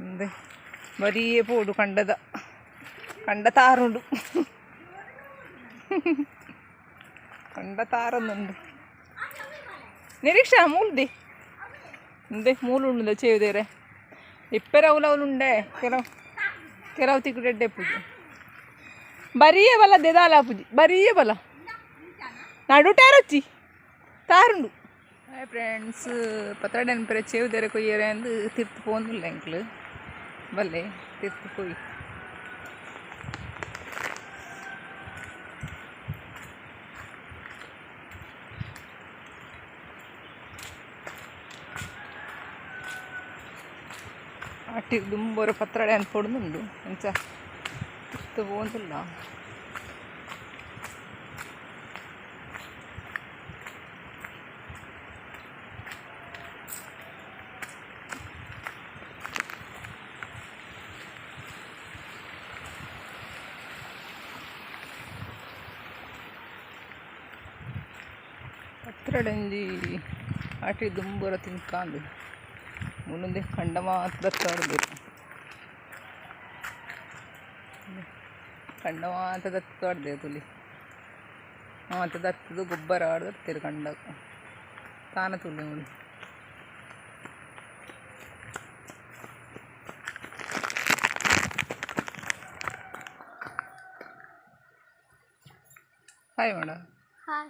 എന്ത് വലിയ പോടു കണ്ടത. കണ്ട താറുണ്ട്. കണ്ട താറൊന്നുണ്ട്. നിരീക്ഷ മൂളുതി എന്ത് മൂളുണ്ടല്ലോ ചെയ്തേരെ. ഇപ്പം ರೌಲವನುಂಡೆ ಕೆಲವು ಕೆಲವು ತಿಕ್ಕುಡೆಡ್ಡೆ ಪೂಜೆ ಬರಿಯೇ ಬಲ ದೆದಾಲ ಪೂಜೆ ಬರಿಯೇ ಬಲ നടുട്ടാരൊച്ചി. താറുണ്ട്. ഫ്രണ്ട്സ്. പത്രടൻ പെരെ ചെയ്തു തരെ കൊയ്യേ തീർത്ത് പോകുന്നില്ല എങ്കിൽ ഭലേ തീർത്തുപോയി ಅಟ್ಟಿ ದುಂಬೋರು ಪತ್ರಡೆ ಅನ್ಕೊಡ್ದುಂಡು ಎಂಚ ಕಿತ್ತು ಹೋಗಿಲ್ಲ ಹತ್ರಡಂಜಿ ಆಟಿ ದುಂಬುರ ತಿನ್ಕಾಂದು ಮುಂದೆ ಕಂಡ ಮಾತ್ರ ದತ್ತಾಡ್ಬೇಕು ಕಂಡ ಮಾತ್ರ ದತ್ತಾಡ್ದೆ ತುಲಿ ಮಾತ್ರ ದತ್ತದು ಗೊಬ್ಬರ ಆಡ್ದಿರ್ತೀರಿ ಕಂಡ ತಾನ ತುಲಿ ನೋಡಿ ಹಾಯ್ ಮೇಡಮ್ ಹಾಯ್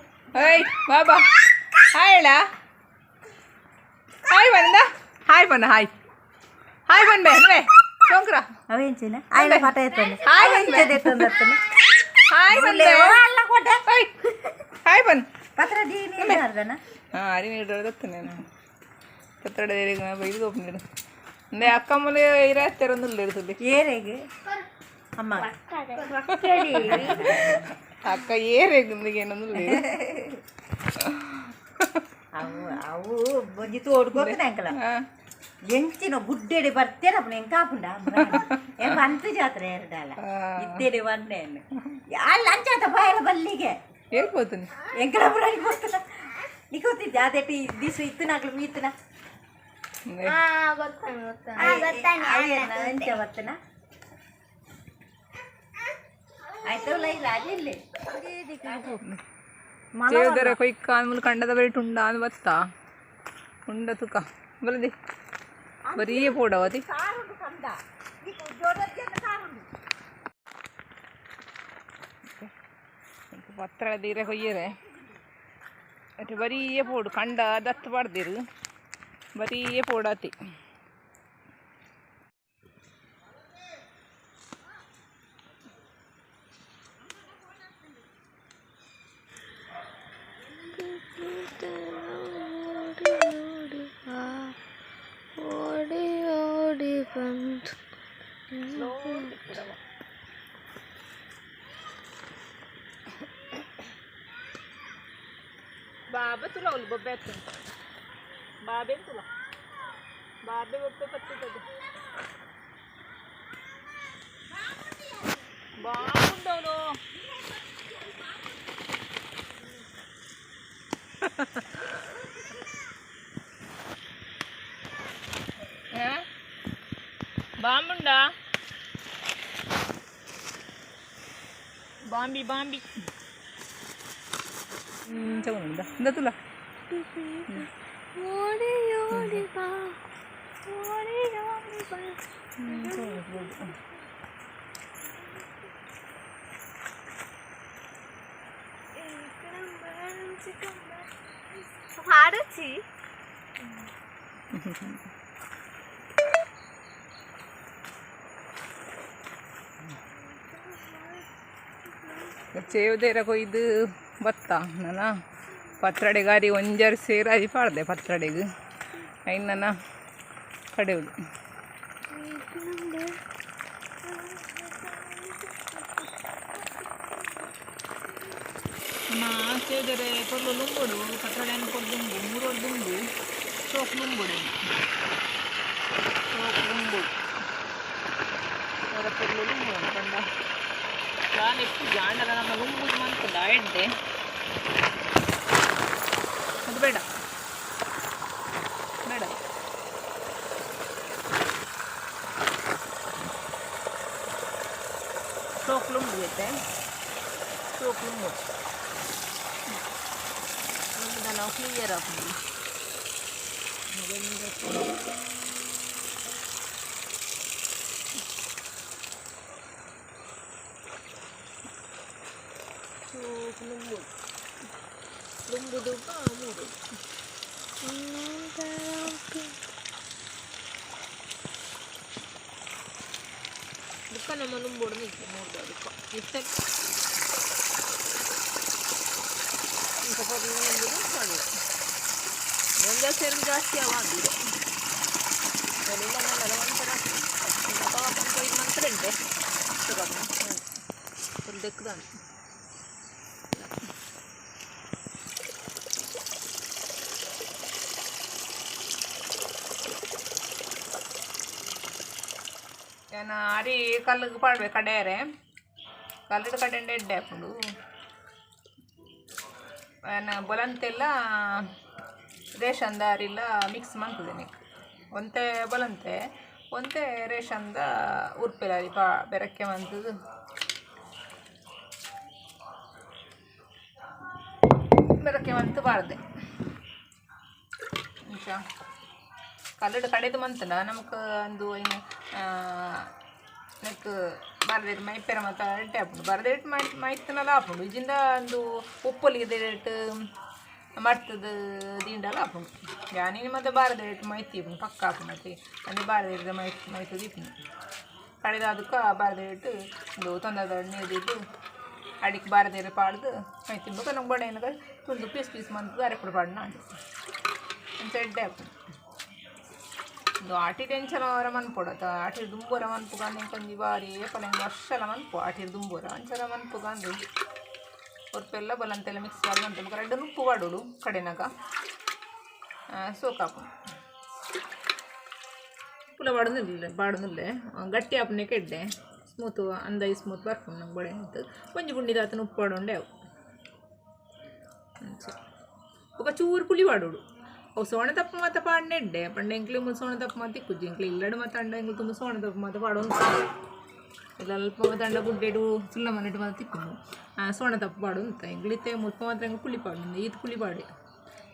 ಏಯ್ ಬಾಬಾ ಹಾಯ್ ಹೇಳ ಹಾಯ್ ಬಂದ ಹಾಯ್ ಬನ್ನ ಹಾಯ್ ಹಾಯ್ ಬಂದೆ ಅಂದ್ರೆ ಸೋಂಕ್ರ ಅವೇಂಚಿನ ಆಯ್ನ ಪಾಠ ಎತ್ತಂದು ಹಾಯ್ ಬಂದೆ ಎತ್ತಂದು ಅತ್ತನ ಹಾಯ್ ಬಂದೆ ಅಲ್ಲ ಹಾಯ್ ಹಾಯ್ ಬನ್. ಪತ್ರ ದೀನಿ ಹಾ ಅರಿ ನಾನು. ಇದು ಒಪ್ಪಿಡು ಅಂದ್ರೆ ಇರ್ತದೆ ಏರೆಗೆ ಅಮ್ಮ. ಅಕ್ಕ ಏರೇಗಿಂದಿಗೆ ಏನೊಂದಿಲ್ಲ ಅವು ಅವು ಬೊಂಜಿ ತೋಡ್ಕೋತ ಅಂಕಲ. ಎಂಚಿನ ಗುಡ್ಡೆಡೆ ಬರ್ತೇನೆ ಅಪ್ಪ ಎಂಕ ಆಪುಂಡ ಅಂತ ಬಂತು ಜಾತ್ರೆ ಎರಡಲ್ಲ. ಇದ್ದೇನೆ ಬಂದೇನು ಅಲ್ಲಿ ಅಂಚಾತ ಬಾಯಲ ಬಲ್ಲಿಗೆ. ಹೇಳ್ಬೋತೀನಿ ಎಂಕಲ ಬುಡಾಡಿ ಬರ್ತಲ್ಲ ನೀ ಗೊತ್ತಿದ್ದೆ ಅದೇಟಿ ದಿವಸ ಇತ್ತು ನಾಗ್ಲು ಮೀತನ. ಎಂಚ ಬರ್ತನ ದೇವ್ ದರ ಕಂಡದ ಬರೀ ಟುಂಡ ಬತ್ತ? ಉಂಡ ತುಕ. ಬಲದಿ ಬರೀ ಪೋಡವತಿ ಪತ್ರ ದೀರೆ ಹೊಯ್ಯರೆ. ಅಟ್ ಬರೀ ಪೋಡು ಕಂಡ ದತ್ತು ಬಾಡ್ದಿರು ಬರೀ ಪೋಡಾತಿ بابته ولا بابته بابته لا بابي بابته పట్టుతుంది బాగుండవును బాంబుండా బాంబి బాంబి 음, 저거 온다. 나 둘라. 머리 요리 봐. 머리 요리 봐. 화르지 제요대라고 이드. ಭತ್ತ ನಾನ ಪತ್ರಡೆಗಾರಿ ಒಂಜರ್ ಸೇರಿ ಅದು ಪಾಡ್ದೆ ಪತ್ರಡೆಗೆ. ಐನನ ಕಡೆಯುದು. ಆಚೆದರೆ ಲುಂಬುಡು ಪತ್ರಡೆ ಅನ್ಕೊಂಡು ದುಂಬು ಮೂರು ದುಂಬು ಸೋಕ್ ಲುಂಬುಡು ಸೋಕ್ ಲುಂಬುಡು ಅವರ ಕೊಲ್ಲು ಲುಂಬು ಅನ್ಕೊಂಡ ನಾನು ಎಷ್ಟು ಜಾಂಡಲ ನಮ್ಮ ಲುಂಬುದು ಅದು ಬೇಡ ಬೇಡ ಸೋಕ್ ಲುಂಬು ಐತೆ ಸೋಕ್ ಲುಂಬು ನಮ್ದು ನಾವು ಕ್ಲಿಯರ್ ಆಗ್ಬೋದು ಸೋಕ್ ಲುಂಬು Lumbudo pa, amor. ഇപ്പം നമ്മൾ ലുമ്പോട് നിൽക്കും ഇപ്പം ഇപ്പം ഇപ്പം പതിനൊന്നും കളിയും ಒಂದು ಸೇರಿದ ಜಾಸ್ತಿ ಅವ ಅಂದಿದೆ ಬೆಲೆಲ್ಲ ನಲ್ಲ ಒಂಥರ ಅಪ್ಪ ಅಪ್ಪನ ಕೈ ಮಂತ್ರ ಉಂಟೆ ಸುಗಮ ಒಂದು ದಕ್ಕದಾನೆ అరి కళ్ళకు పడవే కడేరే కళ్ళు కడండి ఎడ్డే అప్పుడు ನಾನು ಬೊಲಂತೆಲ್ಲ ರೇಷನ್ದಾರಿಲ್ಲ ಮಿಕ್ಸ್ ಮಾಡ್ತದೆ ನಿಕ್ ಒಂತೆ ಬೊಲಂತೆ ಒಂತೆ ರೇಷನ್ದ ಉರ್ಪಿಲಾರಿ ಪಾ ಬೆರಕ್ಕೆ ಮಂತದು ಬೆರಕ್ಕೆ ಮಂತು ಬಾರ್ದೆ ನಿಮಿಷ ಕಲ್ಲಡು ಕಡೆದು ಮಂತಲ್ಲ ನಮಕ್ ಒಂದು ಇನ್ನು ನೆಕ್ ಬರದೇಟ್ ಮೈಪೆರ ಮತ್ತು ಅರಟೆ ಹಾಕ್ಬಿಡು. ಬರದೇಟ್ ಮೈ ಮೈತನಲ್ಲ ಹಾಕ್ಬಿಡು. ಇಜಿಂದ ಒಂದು ಉಪ್ಪುಲಿಗೆ ರೇಟ್ ಮರ್ತದ ದಿಂಡಲ್ಲ ಹಾಕೊಂಡು ಯಾನಿ ಮತ್ತೆ ಬಾರದೇಟ್ ಮೈತಿ ಪಕ್ಕ ಹಾಕೊಂಡು ಅಂದರೆ ಬಾರದೇಟ್ ಮೈ ಮೈತು ದೀಪನು ಕಳೆದ ಅದಕ್ಕೆ ಬಾರದೇಟ್ ಒಂದು ತೊಂದದ ನೀಡಿದ್ದು ಅಡಿಗೆ ಬಾರದೇರ ಪಾಡ್ದು ಮೈತಿ ತಿನ್ಬೇಕು ನಮ್ಗೆ ಬಡ ಏನಾಗ? ತುಂಡು ಪೀಸ್ ಪೀಸ್ ಮಂತು ಅರೆಪುಡು ಪಾಡ್ನ ಒಂದು ಎಡ್ಡೆ ಹಾಕೊಂಡು ಇದು ಆಟಿ ಟೆನ್ಷನ್ ಅವರ ಮನ್ಪೊಡತ ಆಟಿ ದುಂಬೋರ ಮನ್ಪುಗ ನಿಂಕೊಂಜಿ ಬಾರಿ ಪಲಂಗ್ ವರ್ಷಲ ಮನ್ಪು ಆಟಿ ದುಂಬೋರ ಅಂಚರ ಮನ್ಪುಗ ಅಂದು ಒರ್ಪೆಲ್ಲ ಬಲಂತೆಲ್ಲ ಮಿಕ್ಸ್ ಮಾಡಿ ಮಂತ ಎರಡು ಉಪ್ಪು ಬಾಡೋಡು ಕಡೆನಾಗ ಸೋಕಾಪು ಪುಲ ಬಾಡುದಿಲ್ಲ ಬಾಡುದಿಲ್ಲ ಗಟ್ಟಿ ಆಪನೆ ಕೆಡ್ಡೆ ಸ್ಮೂತ್ ಅಂದೈ ಸ್ಮೂತ್ ಬರ್ಕೊಂಡು ನಂಗೆ ಬಡೆ ಅಂತ ಒಂಜಿ ಗುಂಡಿದ ಆತನ ಉಪ್ಪು ಬಾಡೋಂಡೆ ಅವು ఒక చూరు పులి వాడు ಸೋಣದ ಅಪ್ಪ ಪಾಡ್ನೆ ಇಡ್ಡೆ ಪಂಡ ಎಂಕ್ಲಿ ಸೋಣದ ಅಪ್ಪ ಮಾತಿ ಕುಜ್ಜಿ ಎಂಕ್ಲಿ ಇಲ್ಲಡು ಮಾತಾಂಡ ಎಂಕ್ಲು ತುಂಬ ಸೋಣದ ಅಪ್ಪ ಮಾತ ಪಾಡೋನು ಇಲ್ಲ ಅಲ್ಪ ಮಾತಾಂಡ ಗುಡ್ಡೆಡು ಸುಳ್ಳ ಮನೆಡು ಮಾತು ತಿಕ್ಕೊಂಡು ಸೋಣದ ಅಪ್ಪ ಪಾಡು ಅಂತ ಎಂಗ್ಲಿತ್ತೆ ಮುಲ್ಪ ಮಾತ್ರ ಎಂಗ್ ಕುಳಿ ಪಾಡು ಈದ್ ಕುಳಿ ಪಾಡೆ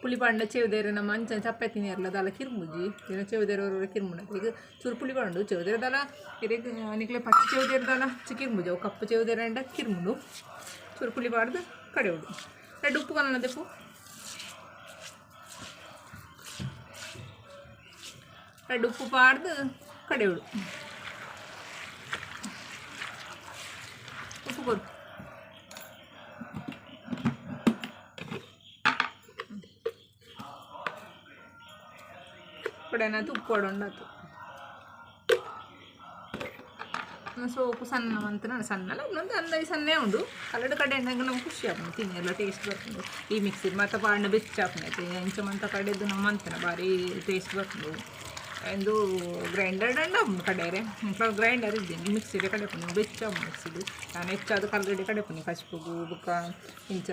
ಪುಳಿ ಪಾಂಡ ಚೆವುದೇರೆ ನಮ್ಮ ಅಂಚ ಚಪ್ಪೆ ತಿನ್ನಿರಲ್ಲ ದಾಲ ಕಿರ್ಮುಜಿ ದಿನ ಚೆವುದೇರವ್ರವ್ರ ಕಿರ್ಮುಣ ಈಗ ಚೂರು ಪುಳಿ ಪಾಂಡು ಚೆವುದೇರ ದಾಲ ಇರೇಗ ನಿಕ್ಲೆ ಪಚ್ಚ ಚೆವುದೇರ ದಾಲ ಚಿಕ್ಕಿರ್ಮುಜಿ ಅವು ಕಪ್ಪು ಚೆವುದೇರ ಅಂಡ ಕಿರ್ಮುಡು ಚೂರು ಪುಳಿ ಪಾಡ್ದು ಕಡೆ ಉಡು ರೆಡ್ ಉಪ್ಪು ಕನ್ನಡದಪ್ಪು ಉಪ್ಪು ಪಾಡ್ದು ಕಡೆಯುಡು ಉಪ್ಪು ಕೊಡು ಕಡೆನಾತು ಉಪ್ಪು ಕೊಡೊಂಡಾತು ಸೋಪು ಸಣ್ಣ ಮಂತ್ರ ಸಣ್ಣಲ್ಲ ಇನ್ನೊಂದು ಅಂದಾಜು ಸಣ್ಣ ಉಂಡು ಕಲ್ಲಡ ಕಡೆ ಅಂದಾಗ ನಮ್ಗೆ ಖುಷಿ ತಿಂಗೆ ಎಲ್ಲ ಟೇಸ್ಟ್ ಬರ್ತದೆ ಈ ಮಿಕ್ಸಿ ಮತ್ತು ಪಾಡ್ನ ಬೆಚ್ಚ ಹಾಕ್ನೈತೆ ಎಂಚ ಮಂತ ಕಡೆದು ನಮ್ಮ ಮಂತನ ಭಾರಿ ಟೇಸ್ಟ್ ಬರ್ತದೆ ಎಂದು ಗ್ರೈಂಡರ್ ದಂಡಮ್ ಕಡೆಯರೆ ಗ್ರೈಂಡರ್ ಇದ್ದೀನಿ. ಮಿಕ್ಸಿಡೆ ಕಡೆ ಪುನಿ ಬೆಚ್ಚ ಮಿಕ್ಸಿಡು ನಾನು ಹೆಚ್ಚಾದ ಕಲ್ಲುಡೆ ಕಡೆ ಪುನಿ ಕಚ್ಪೋಗು ಬುಕ್ಕ, ಇಂಚ,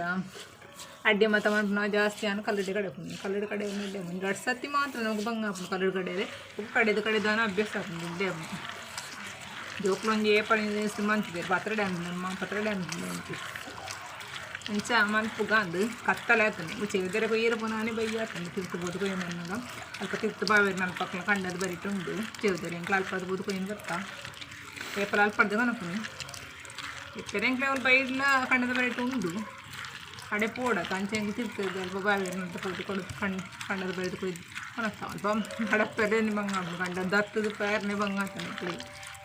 ಅಡ್ಡೆ ಮಾತ ಮಾಡ್ಬಿಟ್ಟು ನಾವು ಜಾಸ್ತಿ ಅನ್ನು ಕಲ್ಲುಡೆ ಕಡೆ ಪುನಿ ಕಲ್ಲುಡೆ ಕಡೆ ಒಂದೇ ಮುಂದೆ ಎರಡು ಸತಿ ಮಾತ್ರ ನಮಗೆ ಬಂಗ ಹಾಕೊಂಡು ಕಲ್ಲುಡೆ ಕಡೆಯರೆ ಒಬ್ಬ ಕಡೆದು ಕಡೆ ದಾನ ಅಭ್ಯಾಸ ಆಗ್ತದೆ ಇದ್ದೇ ಜೋಕ್ಲೊಂದು ಏಪಣಿ ಮಂತಿದೆ ಪತ್ರಡೆ ಅಂತ ಪತ್ರಡೆ ಅಂತ ಮಂಚ ಪುಗಾಂದು ಕತ್ತಲೆ ಆತನೆ ಉಚ್ಚಿದ್ರೆ ಕೊಯ್ಯರ ಪುನಾನೆ ಬೈಯ ಆತನೆ ತಿರ್ತು ಬೋದು ಕೊಯ್ಯ ನನ್ನ ಅಲ್ಪ ತಿರ್ತು ಬಾವೇರು ನನ್ನ ಪಕ್ಕಲ ಕಂಡದು ಬರಿಟುಂಡು ಚೆವುದರೆ ಎಂಕ್ಲ ಅಲ್ಪದ ಬೋದು ಕೊಯ್ಯನ್ ಬರ್ತಾ ಪೇಪರ್ ಅಲ್ಪಡ್ದು ಕನಪುನಿ ಇಪ್ಪರೆ ಎಂಕ್ಲ ಅವ್ರು ಬೈಡ್ಲ ಕಂಡದ ಬರಿಟು ಉಂಡು ಕಡೆ ಪೋಡ ಕಂಚಂಗೆ ತಿರ್ತದೆ ಅಲ್ಪ ಬಾವೇರು ನನ್ನ ಪೋದು ಕೊಡು ಕಣ್ ಕಂಡದ ಬರಿಟು ಕೊಯ್ದು ಕನಸ್ತಾವ ಅಲ್ಪ ಕಡಪ್ಪೆರೆ ನಿಮ್ಮಂಗ ಕಂಡದ್ದು ಹತ್ತದು ಪೇರ್ನೆ ಬಂಗಾತನೆ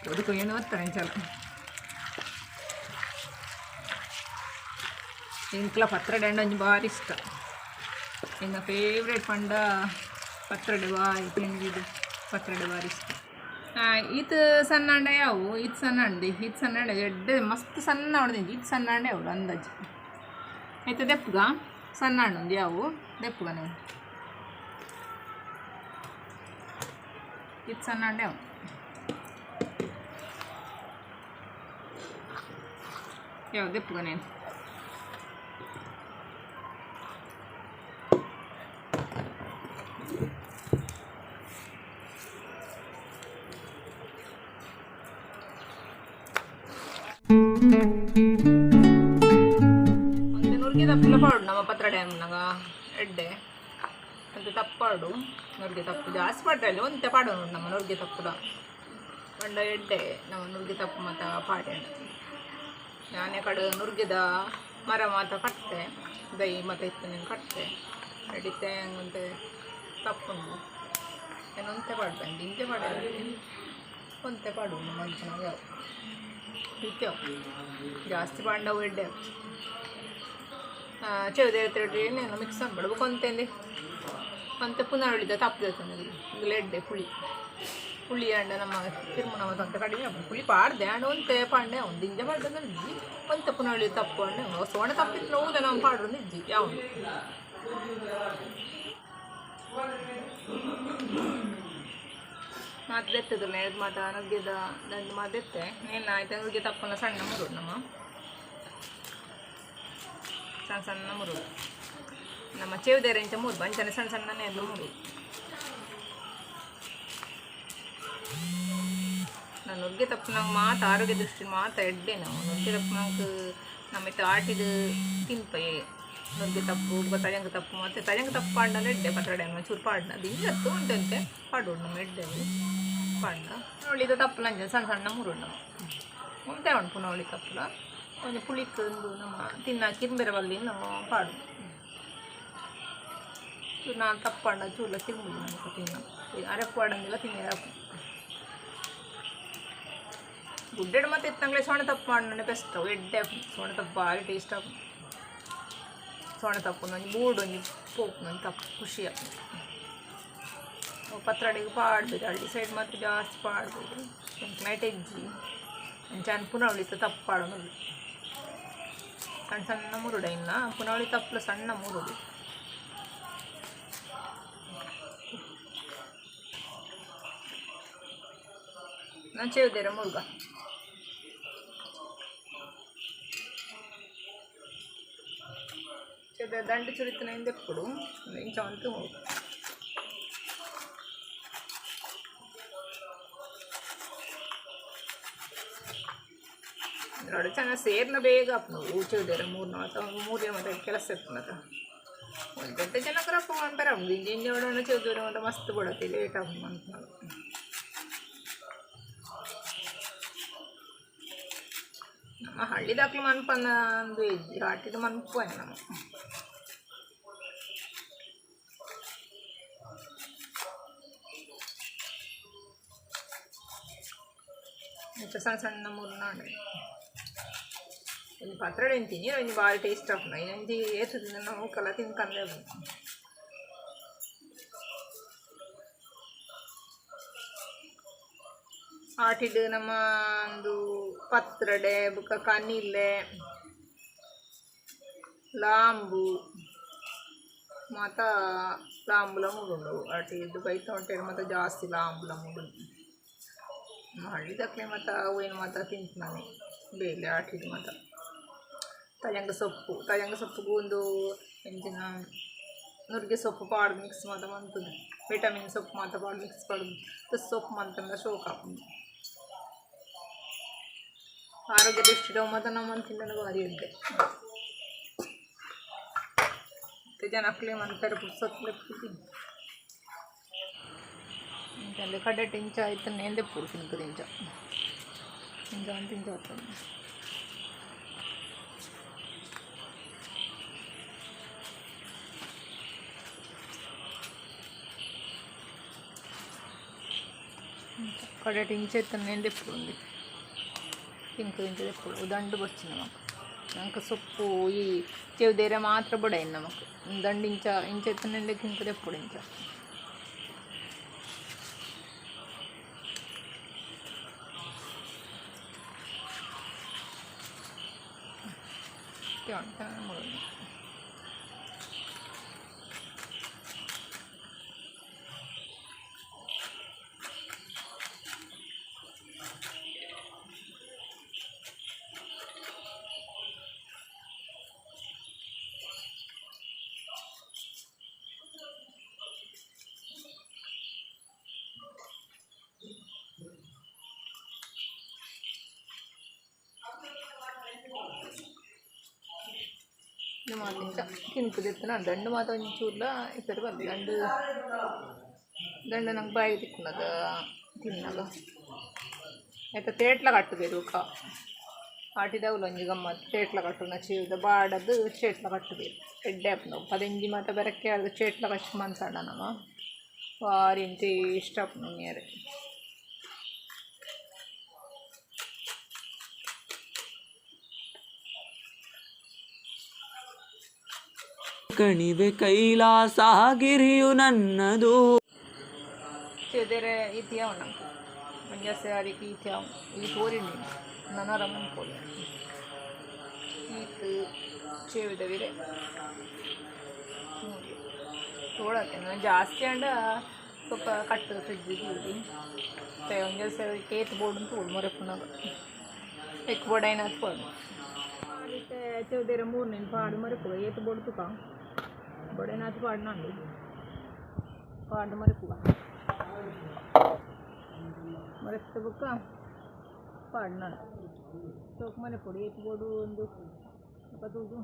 ಪೋದು ಕೊಯ್ಯನ ಬರ್ತಾನೆ ಚಲ ಇಂಕ್ಲ ಪತ್ರ ಡೆಂಡ ಒಂಜಿ ಭಾರಿ ಇಷ್ಟ ಎಂಗ ಫೇವ್ರೆಟ್ ಪಂಡ ಪತ್ರೊಡೆ ಬಾಯಿ ತಿಂಡಿದು ಪತ್ರೊಡೆ ಬಾರಿ ಇಷ್ಟ ಆ, ಈತ್ ಸಣ್ಣ ಅಂಡ ಯಾವು ಈತ್ ಸಣ್ಣ ಅಂಡಿ ಈತ್ ಸಣ್ಣ ಅಂಡ ಎಡ್ಡೆ ಮಸ್ತ್ ಸಣ್ಣ ಹೊಡೆದಿಂದು ಈತ್ ಸಣ್ಣ ಅಂಡೆ ಅವಳು ಅಂದಾಜು ಆಯ್ತು ದೆಪ್ಪಗ ಸಣ್ಣ ಹಣ್ಣು ಒಂದು ಯಾವು ದೆಪ್ಪಗ ನೀವು ಇದು ಸಣ್ಣ ಹಣ್ಣೆ ಅವು ಯಾವ ದೆಪ್ಪಗ ನೀನು ನುರ್ಗಿ ತಪ್ಪಲ ಪಾಡು ನಮ್ಮ ಪತ್ರ ಡ್ಯಾಮ್ನಾಗ ಎಡ್ಡೆ. ಅಂತ ತಪ್ಪಾಡು ನುರ್ಗೆ ತಪ್ಪು ಜಾಸ್ತಿ ಪಾಡ್ರಲ್ಲಿ ಒಂತೆ ಪಾಡು ನೋಡು, ನಮ್ಮ ನುರ್ಗೆ ತಪ್ಪುಡ ಪಂಡ ಎಡ್ಡೆ, ನಮ್ಮ ನುರ್ಗೆ ತಪ್ಪು ಮತ್ತು ಪಾಡೆ ನಾನೇ ಕಡೆ ನುರ್ಗಿದ ಮರ ಮಾತ ಕಟ್ಟೆ ದೈ ಮತ್ತು ಇತ್ತು ಕಟ್ಟೆ ನಡೀತೆ ಹಂಗಂತೆ ತಪ್ಪುಂಡು ಏನೊಂತೆ ಪಾಡ್ಬಂದು ಇಂತೆ ಪಾಡ ಒಂತೆ ಪಾಡು ನಮ್ಮ ಇತ್ಯಾವ ಜಾಸ್ತಿ ಪಾಂಡವು ಎಡ್ಡೆ. ತಿರುಗಿ నేను ಮಿಕ್ಸ್ ಮಾಡ್ಬಿಡು ಕೊಂತೆಂದು ಕೊಂತೆ ಪುನಃ ಉಳಿದ ತಪ್ಪದೆ ಲೆಡ್ಡೆ, ಪುಳಿ. ಪುಳಿ ಅಂಡ ನಮ್ಮ ತಿರುಮಣ ಅಂತ ಕಡಿಮೆ ಪುಳಿ ಪಾಡ್ದೆ ಅಂಡ ಒಂತೆ ಪಾಂಡೆ ಒಂದು ಇಂಜ ಮಾಡ್ದೆ ಇಜ್ಜಿ ಒಂತೆ ಪುನಃ ಉಳಿದ ತಪ್ಪು ಅಂಡೆ ಸೋಣ ತಪ್ಪಿತ್ತು ನೋವು ನಾವು ಪಾಡ್ರು ಇಜ್ಜಿ ಯಾವುದು ಮಾತೆತ್ತದಿಲ್ಲ ಎರಡು ಮಾತ ನಗ್ಗೆದ ನಂದು ಮಾತೆತ್ತೆ ಎತ್ತೆ ಏನಾಯ್ತು ನುಗ್ಗಿ ತಪ್ಪಲ್ಲ, ಸಣ್ಣ ಮುರು ನಮ್ಮ. ಸಣ್ಣ ಸಣ್ಣ ಮುರು. ನಮ್ಮ ಚೇವ್ದೇರೆ ಇಂಚ ಮೂರು, ಬಂಚನೆ ಸಣ್ಣ ಸಣ್ಣನೇ ಎಲ್ಲ ಮೂರು. ನಾನು ನುಗ್ಗೆ ತಪ್ಪು ಮಾತು ಆರೋಗ್ಯ ದೃಷ್ಟಿ ಮಾತು ಎಡ್ಡೆ ನಾವು. ನುಗ್ಗೆ ತಪ್ಪು ನಂಗೆ ನಮ್ಮ ಇತ್ತು ಆಟಿದ ತಿನ್ಪೆ. ನುಗ್ಗೆ ತಪ್ಪು ತಳಂಗ ತಪ್ಪು, ಮತ್ತು ತಳಂಗ ತಪ್ಪು ಪಾಡ್ನ ಎಡ್ಡೆ ಪತ್ರಡೆ ಚೂರು ಪಾಡ್ನ. ಅದು ಇಂಜತ್ತು ಉಂಟಂತೆ ಪಾಡು ನಮ್ಮ ಎಡ್ಡೆ ಪಾಡ್ನ. ನೋಡಿ ತಪ್ಪು ನಂಜ ಸಣ್ಣ ಸಣ್ಣ ಮೂರು ನಾವು ಮುಂದೆ ಉಂಟು ನೋಡಿ ಉಳಿ ತಪ್ಪಲ புளிக்கு வந்து நம்ம ತಿನ್ನ ಕಿರ್ಬೆರವಲ್ಲಿ நம்ம ಪಾಡು. நான் ತಿನ್ಬೋದು ನನಗೆ ತಿನ್ನ. ಅರಪ್ಪು ಪಾಡಂಗಿಲ್ಲ ತಿನ್ನ ಗುಡ್ಡೆಡ್ ಮತ್ತೆ ಇತ್ತಂಗ್ಲೆ ಸೋಣ ತಪ್ಪು ಮಾಡಿ ಬೆಸ್ಟ್ ಅವು ಎಡ್ಡೆ ಸೋಣ ತಪ್ಪು ಭಾರಿ ಟೇಸ್ಟ್ ಆಗ ಸೋಣ ತಪ್ಪು ನಂಗೆ ಮೂಡು ಒಂಜಿ ಪೋಪು ನಂಗೆ ತಪ್ಪು ಖುಷಿ ಆಗ್ತದೆ ಪತ್ರಡಿಗೆ ಪಾಡ್ಬೇಕು. ಸೈಡ್ ಮಾತ್ರ ಜಾಸ್ತಿ ಪಾಡ್ಬೋದು ನೈಟ್ ಎಜ್ಜಿ ಅಂಚಾನ್ ಪುನಃ ಉಳಿತ ತಪ್ಪು ಪಾಡೋದು. ಸಣ್ಣ ಸಣ್ಣ ಮುರುಡ ಇನ್ನ ಪುನವಳಿ ತಪ್ಪಲು ಸಣ್ಣ ಮುರುಡು. ನಾನು ಚೆವ್ದೇರ ಮುರುಗ. ದಂಡ ಚುರಿತನ ಹಿಂದೆ ಕೊಡು ಇಂಚ ಅಂತ ಹೋಗು ನೋಡಿ ಚೆನ್ನಾಗಿ ಸೇರ್ನ ಬೇಗ ನಾವು ಚೆವ್ದೇರ ಮೂರ್ನ ಅಥವಾ ಮೂರೇ ಮತ್ತೆ ಕೆಲಸ ಇರ್ತದೆ ಮತ್ತೆ ಒಂದು ಗಂಟೆ ಜನಕರಪ್ಪ ಅಂತಾರೆ ಅವ್ನು ಇಂಜಿನ್ ಹೊಡೋಣ ಚೆವ್ದೇರ ಮತ್ತೆ ಮಸ್ತ್ ಬಿಡತ್ತೆ ಲೇಟ್ ಆಗ ಅಂತ ನಾವು ನಮ್ಮ ಹಳ್ಳಿ ದಾಖಲೆ ಮನ್ಪನ್ನ ಒಂದು ಇಜ್ಜಿ ಹಾಟಿದ ಮನ್ಪು ನಮ್ಮ ಇಂಚ ಸಣ್ಣ ಸಣ್ಣ ಮೂರ್ನಾಡು ಪತ್ರಡೆ ತಿಂತೀನಿ ಇನ್ನು ಭಾಳ ಟೇಸ್ಟ್ ಆಗ್ತದೆ. ಇನ್ನೊಂದು ಏತದಿಂದ ನಾವು ಕಲ ತಿನ್ಕಂದ್ರೆ ಆಟಿಡ್ ನಮ್ಮ ಒಂದು ಪತ್ರಡೆ ಬುಕ್ಕ ಕನಿಲೆ ಲಾಂಬು ಮಾತ ಲಾಂಬುಲ ಮುಗುಂಡು ಆಟಿ ಇದು ಬೈತ ಹೊಂಟೇಳಿ ಮತ್ತು ಜಾಸ್ತಿ ಲಾಂಬುಲ ಮುಗುಂಡು ಹಳ್ಳಿ ದಕ್ಕಲೆ ಮತ್ತು ಅವು ಏನು ಮಾತ ತಿಂತಾನೆ ಬೇಲೆ ಆಟಿದ್ ಮಾತ ತಜಂಗ ಸೊಪ್ಪು ತಜಂಗ ಸೊಪ್ಪುಗೂ ಒಂದು ಎಂಚಿನ ನುಗ್ಗೆ ಸೊಪ್ಪು ಪಾಡು ಮಿಕ್ಸ್ ಮಾತ ಮಂತದ್ದು ವಿಟಮಿನ್ ಸೊಪ್ಪು ಮಾತ ಪಾಡು ಮಿಕ್ಸ್ ಪಾಡು ಸೊಪ್ಪು ಮಂತಂದ ಶೋಕ ಹಾಕೊಂಡು ಆರೋಗ್ಯ ದೃಷ್ಟಿಡೋ ಮಾತ ನಮ್ಮ ತಿಂದ ಭಾರಿ ಇದ್ದೆ ಮತ್ತೆ ಜನಕ್ಲೆ ಮಂತಾರೆ ಪುಡ್ಸತ್ಲೆ ಪುಡ್ತೀನಿ ಇಂಚಲ್ಲಿ ಕಡೆ ಟಿಂಚ ಆಯ್ತು ನೇಂದೆ ಪೂರು ತಿನ್ಕದು ಇಂಚ ಇಂಚ ಅಂತ ಇಂಚ ఒకటి ఇంచెత్తు నేను ఉంది పింక్ ఇంటి ఎప్పుడు దండు వచ్చింది మాకు. ఇంకా సొప్పు ఈ చెవి దగ్గర మాత్రం కూడా అయింది మాకు. దండు ఇంచ ఇంచెత్తు నేను ఇంక తెప్పుడు ఇంచ. ಮಾತಿಂಚ ಕಿನ್ಕುದಿತ್ತು ನಾನು ದಂಡು ಮಾತ ಒಂಚೂರ್ಲ ಈ ಸರಿ ಬರ್ಲಿ ದಂಡು ದಂಡು ನಂಗೆ ಬಾಯಿ ತಿಕ್ಕುನದ ತಿನ್ನಗ ಆಯ್ತಾ ತೇಟ್ಲ ಕಟ್ಟಬೇಕು ಕ ಆಟಿದವುಲು ಒಂಜಿ ಗಮ್ಮತ್ ಚೇಟ್ಲ ಕಟ್ಟುನ ಚೀವ್ದ ಬಾಡದು ಚೇಟ್ಲ ಕಟ್ಟಬೇಕು ಎಡ್ಡೆ ಆಪುನ ಪದಂಜಿ ಮಾತ ಬೆರಕ್ಕೆ ಅದು ಚೇಟ್ಲ ಕಷ್ಟ ಮನ್ಸಾಡ ನಮ್ಮ ವಾರಿ ಇಂತಿ ಇಷ್ಟ ಆಪುನ ಮೇರೆ ಕಣಿವೆ ಕೈಲಾಸ ಗಿರಿಯು ನನ್ನದು. ചെതരെ ഇത്തിയാവുണ്ട് മഞ്ഞസാരിക്ക് ഇത്തിയാവും ഇത് പോരുണ്ട് ನನ್ನ ರಮನ್ ഇത് ചെവിതവിരെ ನೋಡಿ. ತೋಳಕ್ಕೆ ಜಾಸ್ತಿ ಅಂಡ ಸ್ವಲ್ಪ ಕಟ್ಟು ಫ್ರಿಜ್ಜಿಗೆ ಇಡಿ ಒಂದೇ ಸರಿ ಕೇತ್ ಬೋರ್ಡ್ ಅಂತ ಉಳ್ ಪುನಃ ಎಕ್ ಬೋರ್ಡ್ ಏನಾದ್ರು ಪಾಡು ಚೌದೇರ ಮೂರನೇ ಪಾಡು ಮರೆ ಏತ್ ಬೋರ್ಡ್ ತುಕ? ഇവിടെ അതിനകത്ത് പാടുന്നുണ്ട് പാണ്ട് മുരക്കുക മുരക്ക ബുക്ക പാടുന്നുണ്ട് ചോക്ക് മನೆ പൊടി ಹಾಕ್ಬೋದು ಒಂದು ಇಪ್ಪತ್ತೈದು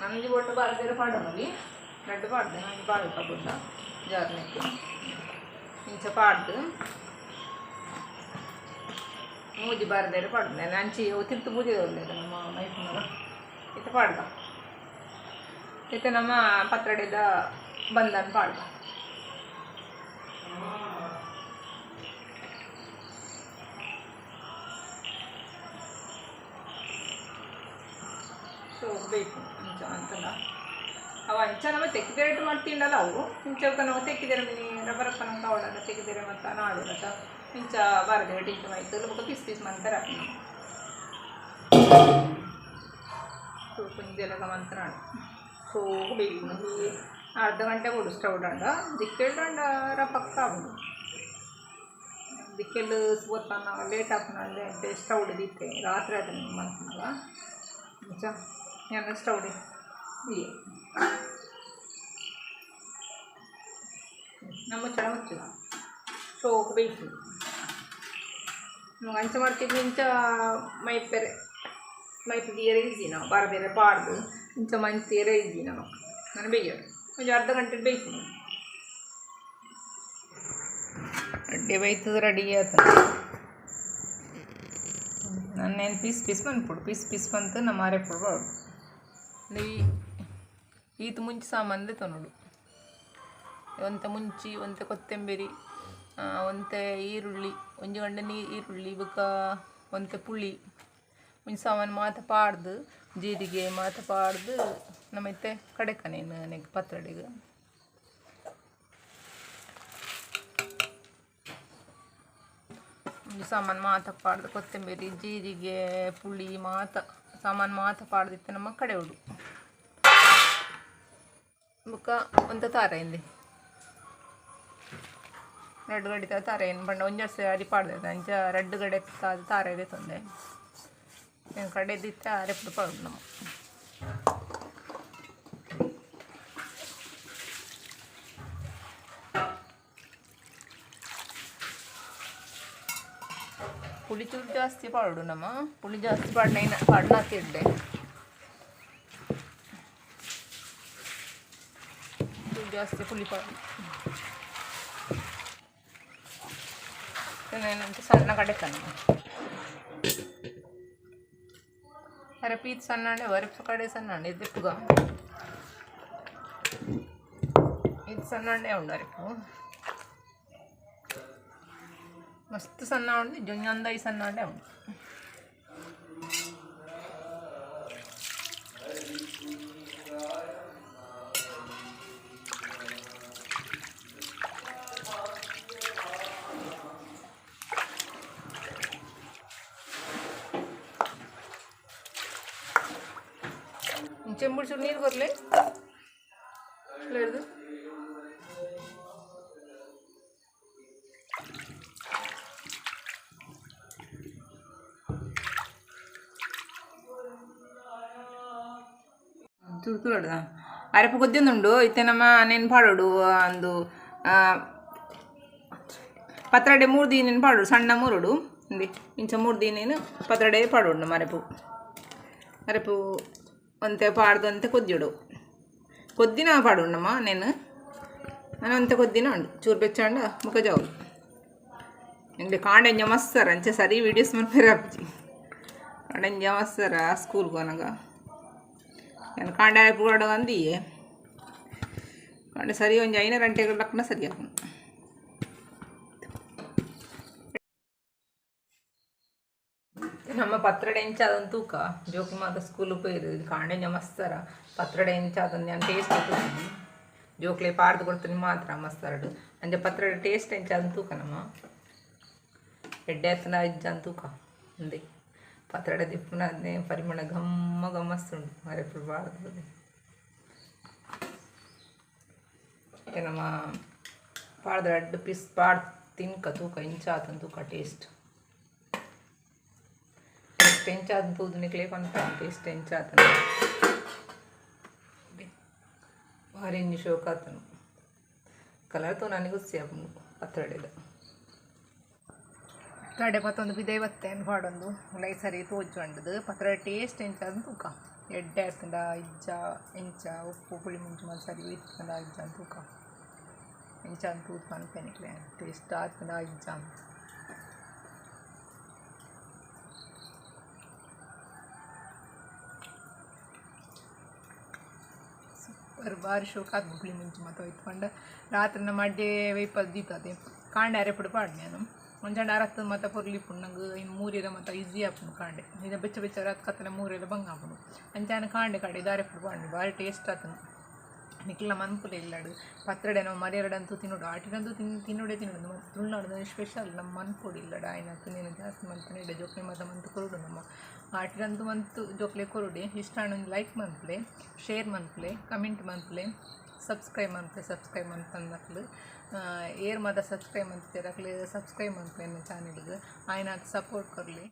ನಮಗೆ ಒಟ್ಟು ಬರ್ದಿರ ಪಾಡೋಣಿ ரெண்டு பாடுது நாங்கள் பாடுறப்ப போட்டா ஜார் நிற்கும் மிச்சம் பாடுது ಮೂಜಿ ಬಾರದೇರು ಪಾಡ್ದೆ. ನಂಚಿ ತಿರ್ತು ಮೂಜಿ ಹೋಗ್ಲಿಲ್ಲ ನಮ್ಮ ಮೈಸೂರು ಇತ್ತ ಪಾಡ್ದ. ಇತ್ತ ನಮ್ಮ ಪತ್ರಡೆದ ಬಂದನ್ ಪಾಡ್ದ. ಸೊ ಬೇಕು. ಅಂತ ಅಂತಲ್ಲ. ಅವ ಇಂಚನವ ತೆಗ್ದಿರಟ್ರು ಮಾಡಿ ತಿಂಡಲ್ಲ ಅವು ಇಂಚವ್ಕ ನಾವು ತೆಕ್ಕಿದಿರ ರಬ್ಬರಪ್ಪನ ಕಾವಡಲ್ಲ ತೆಗ್ದಿರ ಮತ್ತು ನಾಡು ಮತ್ತು ಇಂಚ ಬಾರದೆ ಟೀಚ್ ಮಾಯಿತು ಲೋಕ ಪೀಸ್ ಪೀಸ್ ಮಂತರ ಕುಂಜಲಕ ಮಂತ್ರ ಸೋಗ ಬೇಗಿ ಅರ್ಧ ಗಂಟೆ ಕೊಡು ಸ್ಟವ್ ಡಂಡ ದಿಕ್ಕೆಲ್ಡಂಡ ರಪ್ಪಕ್ಕ ಅವನು ದಿಕ್ಕೆಲ್ಲು ಓದ್ತಾನ ಲೇಟ್ ಹಾಕ್ನಲ್ಲ ಅಂತ ಸ್ಟವ್ ಹಿಡಿದಿತ್ತೆ ರಾತ್ರಿ ಅದನ್ನು ಮಾಡ್ತಾನಲ್ಲ ನಿಜ ಏನ ಸ್ಟವ್ ಹಿಡಿ ಹೀಗೆ ನಮ್ಮ ಚಮಚ ಚೋಕ್ ಬೇಕು ನಾವು ಅಂಚ ಮಾಡ್ತಿದ್ವಿ ಇಂಚ ಮೈಪೆರೆ ಮೈಪಿಗೆ ಎರಗಿದ್ವಿ ನಾವು ಬಾರ ಬೇರೆ ಬಾರ್ದು ಇಂಚ ಮಂಚಿ ಎರಗಿದ್ವಿ ನಾವು ನಾನು ಬೇಯ್ಯೋದು ಒಂದು ಅರ್ಧ ಗಂಟೆ ಬೇಕು ಅಡ್ಡೆ ಬೇಯ್ತದ ರೆಡಿ ಆತ ನನ್ನೇನು ಪೀಸ್ ಪೀಸ್ ಬಂದ್ಬಿಡು. ಪೀಸ್ ಪೀಸ್ ಬಂತು, ನಮ್ಮ ಮಾರೆ ಕೊಡ್ಬಾರ್ದು. ನೀ ಈತ ಮುಂಚೆ ಸಾಮಾನು ತೊಗೊಂಡು ಒಂತೆ ಮುಂಚಿ, ಒಂತೆ ಕೊತ್ತಂಬರಿ ಒಂತೆ ಈರುಳ್ಳಿ, ಒಂಜಿ ಗಂಡ ನೀ ಈರುಳ್ಳಿ ಬುಕ್ಕ ಒಂತೆ ಪುಳಿ. ಮುಂಚೆ ಸಾಮಾನು ಮಾತ ಪಾಡ್ದು, ಜೀರಿಗೆ ಮಾತ ಪಾಡ್ದು, ನಮ್ಮೈತೆ ಕಡೆಕನೇನು ನನಗೆ ಪತ್ರಡಿಗೆ. ಸಾಮಾನು ಮಾತ ಪಾಡ್ದು, ಕೊತ್ತಂಬರಿ, ಜೀರಿಗೆ, ಪುಳಿ ಮಾತ, ಸಾಮಾನು ಮಾತ ಪಾಡ್ದಿತ್ತೆ ನಮ್ಮ ಕಡೆ ಉಡು ಬೊಕ್ಕ ಒಂತ ತಾರ ಇಂದೆ ರಡ್ಡು ಗಡಿ ತಾರ ಏನು ಬಂಡ ಒಂಜರ್ಸ ಅರಿ ಪಾಡ್ದೆ ಅಂಚ ರಡ್ಡು ಗಡೆ ತಾದ ತಾರ ಇದೆ ತಂದೆ ಏನು ಕಡೆ ಇದ್ದಿತ್ತೆ ಅರೆಪ್ಪು ಪಾಡು ನಮ್ಮ ಪುಳಿ ಚೂರು ಜಾಸ್ತಿ ಪಾಡು ನಮ್ಮ ಪುಳಿ ಜಾಸ್ತಿ ಪಾಡ್ನ ಪಾಡ್ನ ತಿಂಡೆ చేస్తే ఉల్లిపాయ నేనంటే సన్న కడెత్తాను అరే పీచు సన్న అండి వరిపు కడే అండి దిప్పుగా ఇది సన్న ఉండాలి ఇప్పుడు మస్తు సన్న ఉంది జొంజందై సన్న అండే ఉండి ಚೆಂಬುಡು ಚೂರು ನೀರು ಕೊರ್ಲೆ ಹಿಡ್ದು ತುಳು ತುಳುಡ ಅರೆಪ ಕೊದ್ದಿಂದುಂಡು ಇತ್ತೆ ನಮ್ಮ ನೆನ್ ಪಾಡೋಡು ಅಂದು ಆ, ಪತ್ರಡೆ ಮೂರು ದಿನ ಪಾಡೋಡು ಸಣ್ಣ ಮೂರುಡು ಇಂದಿ ಇಂಚ ಮೂರು ದಿನ ಪತ್ರಡೆ ಪಾಡೋಡು ಮರೆಪು ಮರೆಪು అంతే పాడుతూ అంతే కొద్దిడు కొద్దిన పాడు ఉండమ్మా నేను ನಾನು ಅಂತ ಗೊತ್ತಿನ ಉಂಡು ಚೂರು ಬೆಚ್ಚಂಡ ಮುಖ ಜವಲು ನಿಮಗೆ ಕಾಂಡೆಂಜ ಮಸ್ತಾರ ಅಂಚೆ ಸರಿ ವೀಡಿಯೋಸ್ ಮಾಡ್ಬೇರೆ ಅಪ್ಜಿ ಕಾಂಡೆಂಜ ಮಸ್ತಾರ ಸ್ಕೂಲ್ಗೆ ನನಗ ನಾನು ಕಾಂಡ ಕೂಡ ಅಂದಿಯೇ ಕಾಂಡೆ ಸರಿ ಒಂದು ಐನೂರು ಗಂಟೆಗಳ ಲಕ್ಕನ ಸರಿ ಹಾಕೊಂಡು ನಮ್ಮ ಪತ್ರಡೆ ಎಂಚ ಅದೊಂದು ತೂಕ ಜೋಕಿ ಮಾತ ಸ್ಕೂಲ್ ಪೋಯಿರು ಕಾಂಡೆ ಮಸ್ತರ ಪತ್ರಡೆ ಎಂಚ ಅದೊಂದು ನಾನು ಟೇಸ್ಟ್ ಕೊಡ್ತೀನಿ ಜೋಕ್ಲೆ ಪಾರ್ದು ಕೊಡ್ತೀನಿ ಮಾತ್ರ ಮಸ್ತರಡು ಅಂಜೆ ಪತ್ರಡೆ ಟೇಸ್ಟ್ ಎಂಚ ಅದೊಂದು ತೂಕ ನಮ್ಮ ಎಡ್ಡೆ ಹತ್ತನ ಇಜ್ಜ ಅಂತ ತೂಕ ಅಂದೆ ಪತ್ರಡೆ ದಿಪ್ಪನ ಅದನ್ನೇ ಪರಿಮಳ ಗಮ್ಮ ಗಮ್ಮಸ್ತುಂಡು ಮರೆಪುಡು ಬಾರ್ದು ಮತ್ತೆ ನಮ್ಮ ಪಾಡ್ದ ಎರಡು ಪೀಸ್ ಪಾಡ್ ತಿನ್ಕ ತೂಕ ಇಂಚ ಆತನ ಎಂಚ ಟೇಸ್ಟ್ ಎಂಚ ಆತನ. ಭಾರಿ ಇಂಜಿ ಶೋಕ ಆತನು. ಕಲರ್ ನನಗೂ ಸೇಪು ಪತ್ರಡೆದ ಪತ್ರಡೆ ಮತ್ತೊಂದು ಬಿದೆ ಬತ್ತೇನು ಪಾಡೊಂದು ಲೈ ಸರಿ ತೋಜುಂಡದು ಪತ್ರಡೆ ಟೇಸ್ಟ್ ಎಂಚ ಆತನ ತೂಕ. ಎಡ್ಡೆ ಆತಂಡ, ಇಜ್ಜ ಇಂಚ ಉಪ್ಪು ಪುಳಿ ಮುಂಚು ಮಲ್ ಸರಿ ಇತ್ತಂಡ ಇಜ್ಜ ತೂಕ. ಇಂಚ ಅಂತ ತೂತ್ ಮನ್ಪೆನಿಕ್ಲೆ ಟೇಸ್ಟ್ ಆತಂಡ ಇಜ್ಜ ಅಂತ. ಸೂಪರ್ ಬಾರಿ ಶೋಕ ಆದ್ ಬುಕ್ಳಿ ಮುಂಚೆ ಪಂಡ ರಾತ್ರಿ ನಮ್ಮ ಅಡ್ಡೆ ವೈಪಲ್ ದೀತದೆ. ಕಾಂಡೆ ಪಾಡ್ ನಾನು. ಒಂಜಂಡ ಅರತ್ತು ಮತ್ತು ಪೊರ್ಲಿ ಪುಂಡು ನಂಗೆ ಇನ್ನು ಮೂರಿರ ಮತ್ತು ಈಸಿ ಆಪುಂಡು ಕಾಂಡೆ. ಇದು ಬೆಚ್ಚ ಬೆಚ್ಚ ರಾತ್ ಕತ್ತಲೆ ಮೂರೆಲ್ಲ ಆಪುಂಡು ಅಂಚಾನ ಕಾಂಡೆ ಕಾಡೆ ಇದು ಅರೆಪುಡು ಬಾರಿ ಭಾರಿ ಟೇಸ್ಟ್ ಆತನು ನಿಕ್ಲ ಮನ್ಪುಲೆ ಇಲ್ಲಾಡು ಪತ್ರಡೆ ನಾವು ಮರಿಯರಡಂತೂ ತಿನ್ನೋಡು, ಆಟಿನಂತೂ ತಿನ್, ತಿನ್ನೋಡೆ ತಿನ್ನೋಡು. ಮತ್ತು ತುಳುನಾಡು ಸ್ಪೆಷಲ್ ನಮ್ಮ ಮನ್ಪೊಡಿ ಇಲ್ಲಡ ಆಯ್ನ ನೀನು ಜಾಸ್ತಿ ಇಡ ಜೋಕ್ಲೆ ಮತ ಮಂತು ಕೊರುಡು ನಮ್ಮ. ಆಟಿಡಂತು ಮಂತು ಜೋಕ್ಲೆ ಕೊರುಡೆ ಇಷ್ಟ ಒಂದು ಲೈಕ್ ಮನ್ಪುಲೆ ಶೇರ್ ಮನ್ಪುಲೆ ಕಮೆಂಟ್ ಮನ್ಪುಲೆ ಸಬ್ಸ್ಕ್ರೈಬ್ ಮನ್ಪುಲೆ ಸಬ್ಸ್ಕ್ರೈಬ್ ಮನ್ಪಂದಕ್ಲು ಏರ್ ಮದ ಸಬ್ಸ್ಕ್ರೈಬ್ ಮಂತಿರಕ್ಲೆ ಸಬ್ಸ್ಕ್ರೈಬ್ ಮನ್ಪುಲೆ ಚಾನಲ್ಗೆ ಆಯ್ನ ಸಪೋರ್ಟ್ ಕೊರಲಿ